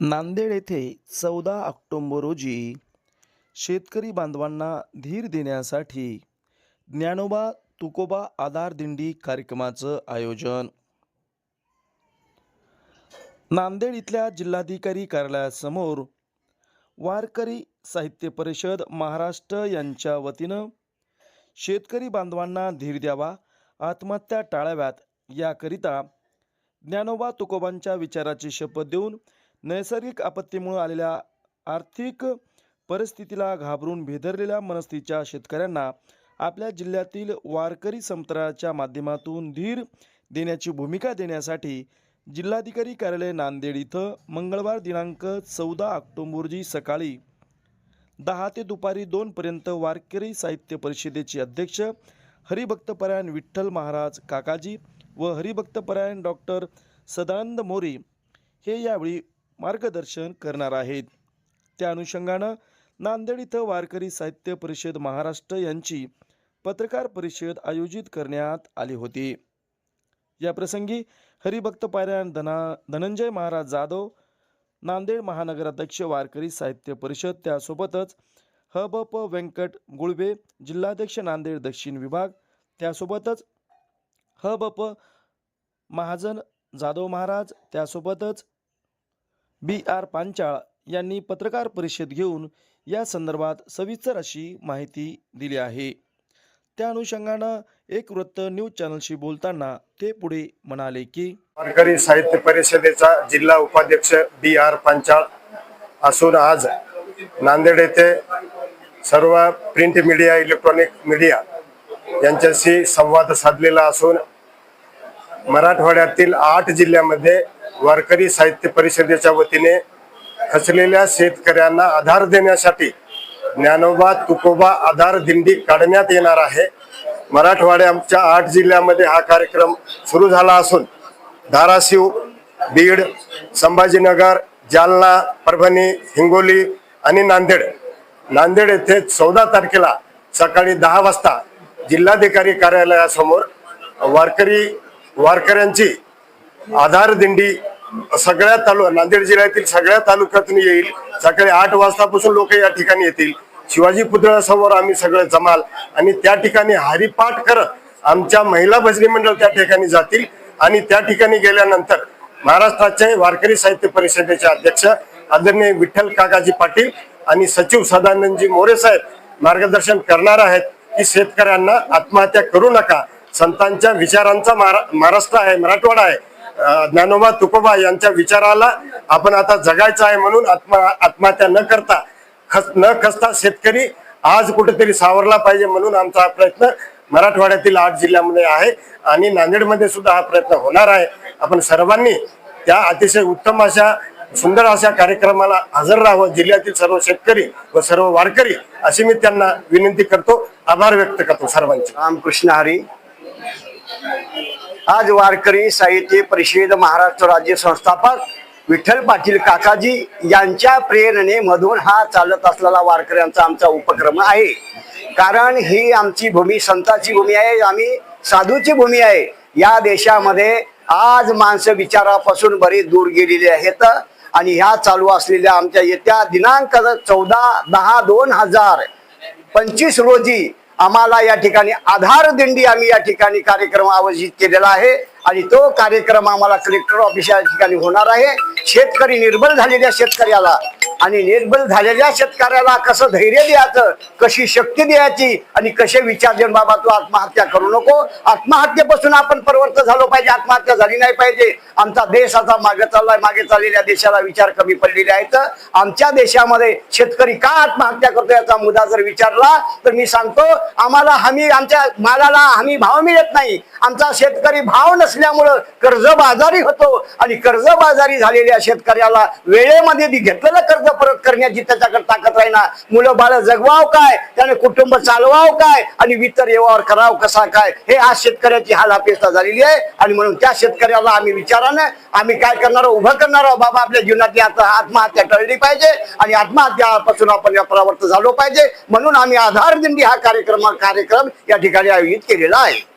नांदेड येथे चौदा ऑक्टोंबर रोजी शेतकरी बांधवांना धीर देण्यासाठी ज्ञानोबा तुकोबा आधार दिंडी कार्यक्रमाचं आयोजन. नांदेड इथल्या जिल्हाधिकारी कार्यालयासमोर वारकरी साहित्य परिषद महाराष्ट्र यांच्या वतीनं शेतकरी बांधवांना धीर द्यावा आत्महत्या टाळाव्यात याकरिता ज्ञानोबा तुकोबांच्या विचाराची शपथ देऊन नैसर्गिक आपत्तीमुळे आलेल्या आर्थिक परिस्थितीला घाबरून भेदरलेल्या मनस्थितीच्या शेतकऱ्यांना आपल्या जिल्ह्यातील वारकरी संप्रदायाच्या माध्यमातून धीर देण्याची भूमिका देण्यासाठी जिल्हाधिकारी कार्यालय नांदेड इथं मंगळवार दिनांक चौदा ऑक्टोंबर रोजी सकाळी दहा ते दुपारी दोनपर्यंत वारकरी साहित्य परिषदेचे अध्यक्ष हरिभक्तपरायण विठ्ठल महाराज काकाजी व हरिभक्तपरायण डॉक्टर सदानंद मोरे हे यावेळी मार्गदर्शन करणार आहेत. त्या अनुषंगानं नांदेड इथं वारकरी साहित्य परिषद महाराष्ट्र यांची पत्रकार परिषद आयोजित करण्यात आली होती. या प्रसंगी हरिभक्तपरायण धना धनंजय महाराज जाधव नांदेड महानगराध्यक्ष वारकरी साहित्य परिषद त्यासोबतच हबप व्यंकट गुळवे जिल्हाध्यक्ष नांदेड दक्षिण विभाग त्यासोबतच हबप महाजन जाधव महाराज त्यासोबतच बी आर पांचाळ यांनी पत्रकार परिषद घेऊन या संदर्भात सविस्तर अशी माहिती दिली आहे. त्या अनुषंगानं एक वृत्त न्यूज चॅनलशी बोलताना ते पुढे म्हणाले की वारकरी साहित्य परिषदेचा जिल्हा उपाध्यक्ष बी आर पांचाळ असून आज नांदेड येथे सर्व प्रिंट मीडिया इलेक्ट्रॉनिक मीडिया यांच्याशी संवाद साधलेला असून मराठवाड्यातील आठ जिल्ह्यामध्ये वारकरी साहित्य परिषदेच्या वतीने खचलेल्या शेतकऱ्यांना आधार देण्यासाठी ज्ञानोबा तुकोबा आधार दिंडी काढण्यात येणार आहे. मराठवाड्याच्या आठ जिल्ह्यामध्ये हा कार्यक्रम सुरू झाला असून धाराशिव बीड संभाजीनगर जालना परभणी हिंगोली आणि नांदेड. नांदेड येथे चौदा तारखेला सकाळी दहा वाजता जिल्हाधिकारी कार्यालयासमोर वारकरी वारकऱ्यांची आधार दिंडी सगळ्या तालुका नांदेड जिल्ह्यातील सगळ्या तालुक्यातून येईल. सकाळी आठ वाजतापासून लोक या ठिकाणी येतील. शिवाजी पुतळ्यासमोर आम्ही सगळे जमाल. आणि त्या ठिकाणी हरिपाठ करत आमच्या महिला भजनी मंडळ त्या ठिकाणी जातील. आणि त्या ठिकाणी गेल्यानंतर महाराष्ट्राचे वारकरी साहित्य परिषदेचे अध्यक्ष आदरणीय विठ्ठल काकाजी पाटील आणि सचिव सदानंदजी मोरे साहेब मार्गदर्शन करणार आहेत की शेतकऱ्यांना आत्महत्या करू नका. संतांच्या विचारांचा महाराष्ट्र आहे मराठवाडा आहे. ज्ञानोबा तुकोबा यांच्या विचाराला आपण आता जगायचं आहे म्हणून आत्मा आत्महत्या न करता खस न खसता शेतकरी आज कुठेतरी सावरला पाहिजे म्हणून आमचा हा प्रयत्न मराठवाड्यातील आठ जिल्ह्यामध्ये आहे आणि नांदेडमध्ये सुद्धा हा प्रयत्न होणार आहे. आपण सर्वांनी त्या अतिशय उत्तम अशा सुंदर अशा कार्यक्रमाला हजर राहावं. जिल्ह्यातील सर्व शेतकरी व सर्व वारकरी अशी मी त्यांना विनंती करतो. आभार व्यक्त करतो सर्वांचे. रामकृष्ण हरी. आज वारकरी साहित्य परिषद महाराष्ट्र राज्य संस्थापक विठ्ठल पाटील काकाजी यांच्या प्रेरणे मधून हा चालत असलेला वारकऱ्यांचा आमचा उपक्रम आहे. कारण ही आमची भूमी संताची भूमी आहे आम्ही साधूची भूमी आहे. या देशामध्ये आज माणसं विचारापासून बरीच दूर गेलेली आहेत आणि ह्या चालू असलेल्या आमच्या येत्या दिनांक चौदा दहा दोन हजार पंचवीस रोजी आम्हाला या ठिकाणी आधार दिंडी आम्ही या ठिकाणी कार्यक्रम आयोजित केलेला आहे. आणि तो कार्यक्रम आम्हाला कलेक्टर ऑफिस या ठिकाणी होणार आहे. शेतकरी निर्बल झालेल्या शेतकऱ्याला आणि निर्बल झालेल्या शेतकऱ्याला कसं धैर्य द्यायचं कशी शक्ती द्यायची आणि कसे विचार देऊन बाबा तू आत्महत्या करू नको. आत्महत्येपासून आपण परवर्त झालो पाहिजे आत्महत्या झाली नाही पाहिजे. आमचा देश आता मागे चाललाय मागे चाललेल्या देशाला विचार कमी पडलेले आहेत. आमच्या देशामध्ये शेतकरी का आत्महत्या करतो याचा मुद्दा जर विचारला तर मी सांगतो आम्हाला हमी आमच्या मालाला हमी भाव मिळत नाही. आमचा शेतकरी भाव नसल्यामुळं कर्जबाजारी होतो आणि कर्जबाजारी झालेल्या शेतकऱ्याला वेळेमध्ये घेतलेलं कर्ज परत करण्याची त्याच्याकडे ताकद राहीना. मुलं बाळ जगवाव काय? त्याने कुटुंब चालवाव काय? आणि वित्त येवावर कराव कसा काय? हे आज शेतकऱ्याची हाल अपेक्षा झालेली आहे. आणि म्हणून त्या शेतकऱ्याला आम्ही विचारानं आम्ही काय करणार? उभं करणार? आहोत बाबा आपल्या जीवनातली आता आत्महत्या टळली पाहिजे आणि आत्महत्यापासून आपण या परावर्त झालो पाहिजे. म्हणून आम्ही आधार दिंडी हा कार्यक्रम कार्यक्रम या ठिकाणी आयोजित केलेला आहे.